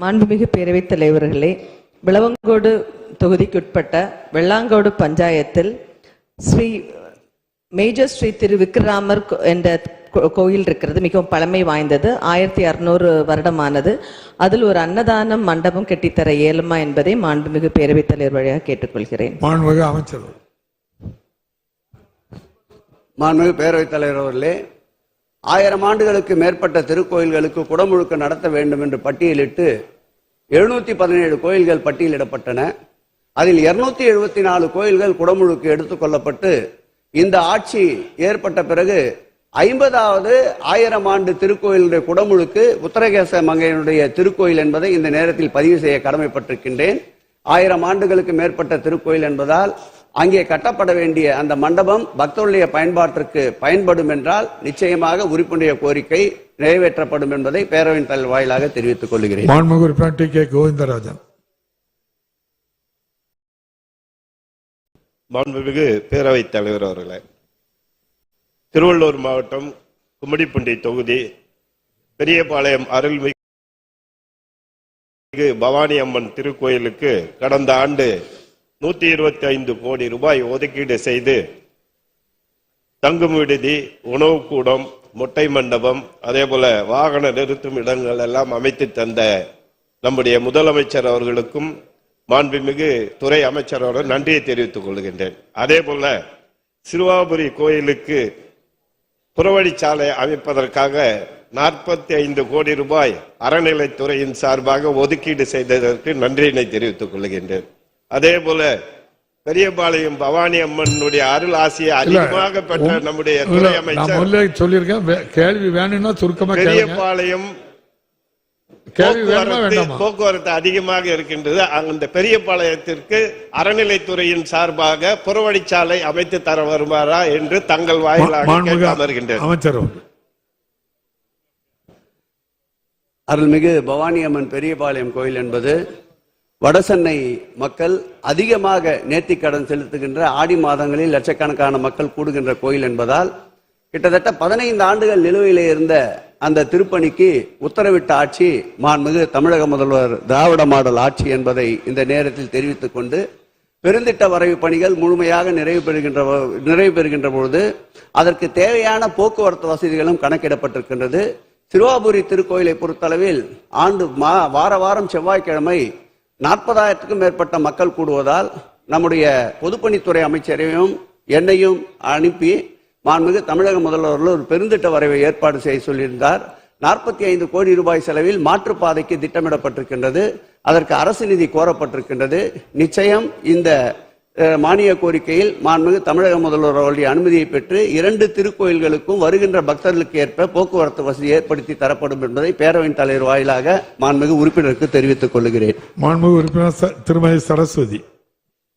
மாண்புமிகு பேரவைத் தலைவர்களே விளவங்கோடு தொகுதிக்குட்பட்ட வெள்ளாங்கோடு பஞ்சாயத்தில் ஸ்ரீ மேஜர் ஸ்ரீ திரு விக்ரராமர் கோ- என்ற கோ- கோயில் இருக்கிறது மிகவும் பழமை வாய்ந்தது. ஆயிரத்தி அறுநூறு வருடமானது. அதில் ஒரு அன்னதானம் மண்டபம் கட்டித்தர இயலுமா என்பதை மாண்புமிகு பேரவைத் தலைவர் வழியாக கேட்டுக்கொள்கிறேன். மாண்புமிகு அமைச்சர் மாண்புமிகு பேரவைத் தலைவர் அவர்களே ஆயிரம் ஆண்டுகளுக்கு மேற்பட்ட திருக்கோயில்களுக்கு குடமுழுக்கு நடத்த வேண்டும் என்று பட்டியலிட்டு எழுநூத்தி பதினேழு கோயில்கள் பட்டியலிடப்பட்டன. அதில் இருநூத்தி எழுபத்தி நாலு கோயில்கள் குடமுழுக்கு எடுத்துக்கொள்ளப்பட்டு இந்த ஆட்சி ஏற்பட்ட பிறகு ஐம்பதாவது ஆயிரம் ஆண்டு திருக்கோயிலுடைய குடமுழுக்கு உத்தரகேச மங்கையனுடைய திருக்கோயில் என்பதை இந்த நேரத்தில் பதிவு செய்ய கடமைப்பட்டிருக்கின்றேன். ஆயிரம் ஆண்டுகளுக்கு மேற்பட்ட திருக்கோயில் என்பதால் அங்கே கட்டப்பட வேண்டிய அந்த மண்டபம் பக்தர்களுடைய பயன்பாட்டிற்கு பயன்படும் என்றால் நிச்சயமாக உறுப்பினுடைய கோரிக்கை நிறைவேற்றப்படும் என்பதை பேரவையின் தலைவர் வாயிலாக தெரிவித்துக் கொள்கிறேன். கோவிந்தராஜன். மாண்புமிகு பேரவைத் தலைவர் அவர்களே திருவள்ளூர் மாவட்டம் கும்மிடிப்பூண்டி தொகுதி பெரியபாளையம் அருள்மிகு பவானி அம்மன் திருக்கோயிலுக்கு கடந்த ஆண்டு நூத்தி இருபத்தி ஐந்து கோடி ரூபாய் ஒதுக்கீடு செய்து தங்கும் விடுதி உணவு கூடம் முட்டை மண்டபம் அதே போல வாகன நிறுத்தும் இடங்கள் எல்லாம் அமைத்து தந்த நம்முடைய முதலமைச்சர் அவர்களுக்கும் மாண்புமிகு துறை அமைச்சரோட நன்றியை தெரிவித்துக் கொள்கின்றேன். அதே போல சிறுவாபுரி கோயிலுக்கு புறவழிச்சாலை அமைப்பதற்காக நாற்பத்தி ஐந்து கோடி ரூபாய் அறநிலைத்துறையின் சார்பாக ஒதுக்கீடு செய்ததற்கு நன்றியினை தெரிவித்துக் கொள்கின்றேன். அதே போல பெரியபாளையம் பவானி அம்மனுடைய அருள் ஆசியை அதிகமாக பெற்ற நம்முடைய துறை அமைச்சர் சொல்லியிருக்கேன் கேள்வி வேணும்னா சுருக்கமா பெரியபாளையம் கேள்வி வேணுமா போக்குவரத்து அதிகமாக இருக்கின்றது. அந்த பெரியபாளையத்திற்கு அறநிலைத்துறையின் சார்பாக புறவழிச்சாலை அமைத்து தர வருவாரா என்று தங்கள் வாயிலாக அமைச்சர்? அவர்கள். அருள்மிகு பவானி அம்மன் பெரியபாளையம் கோயில் என்பது வடசென்னை மக்கள் அதிகமாக நேர்த்திக்கடன் செலுத்துகின்ற ஆடி மாதங்களில் லட்சக்கணக்கான மக்கள் கூடுகின்ற கோயில் என்பதால் கிட்டத்தட்ட பதினைந்து ஆண்டுகள் நிலுவையிலே இருந்த அந்த திருப்பணிக்கு உத்தரவிட்ட ஆட்சி மாண்புமிகு தமிழக முதல்வர் திராவிட மாடல் ஆட்சி என்பதை இந்த நேரத்தில் தெரிவித்துக் கொண்டு பெருந்திட்ட வரைவு பணிகள் முழுமையாக நிறைவு பெறுகின்ற நிறைவு பெறுகின்ற பொழுது அதற்கு தேவையான போக்குவரத்து வசதிகளும் கணக்கிடப்பட்டிருக்கின்றது. திருவாபுரி திருக்கோயிலை பொறுத்தளவில் ஆண்டு மா- வார வாரம் செவ்வாய்க்கிழமை நாற்பதாயிரத்துக்கும் மேற்பட்ட மக்கள் கூடுவதால் நம்முடைய பொதுப்பணித்துறை அமைச்சரையும் என்னையும் அனுப்பி மாண்புமிகு தமிழக முதல்வர்கள் ஒரு பெருந்திட்ட வரைவை ஏற்பாடு செய்ய சொல்லியிருந்தார். நாற்பத்தி ஐந்து கோடி ரூபாய் செலவில் மாற்றுப்பாதைக்கு திட்டமிடப்பட்டிருக்கின்றது. அதற்கு அரசு நிதி கோரப்பட்டிருக்கின்றது. நிச்சயம் இந்த மானிய கோரிக்கையில் மாண்புமிகு தமிழக முதல்வர் அவருடைய அனுமதியை பெற்று இரண்டு திருக்கோயில்களுக்கும் வருகின்ற பக்தர்களுக்கு ஏற்ப போக்குவரத்து வசதி ஏற்படுத்தி தரப்படும் என்பதை பேரவையின் தலைவர் வாயிலாக மாண்புமிகு உறுப்பினருக்கு தெரிவித்துக் கொள்கிறேன். மாண்புமிகு உறுப்பினர் ச- திருமதி சரஸ்வதி.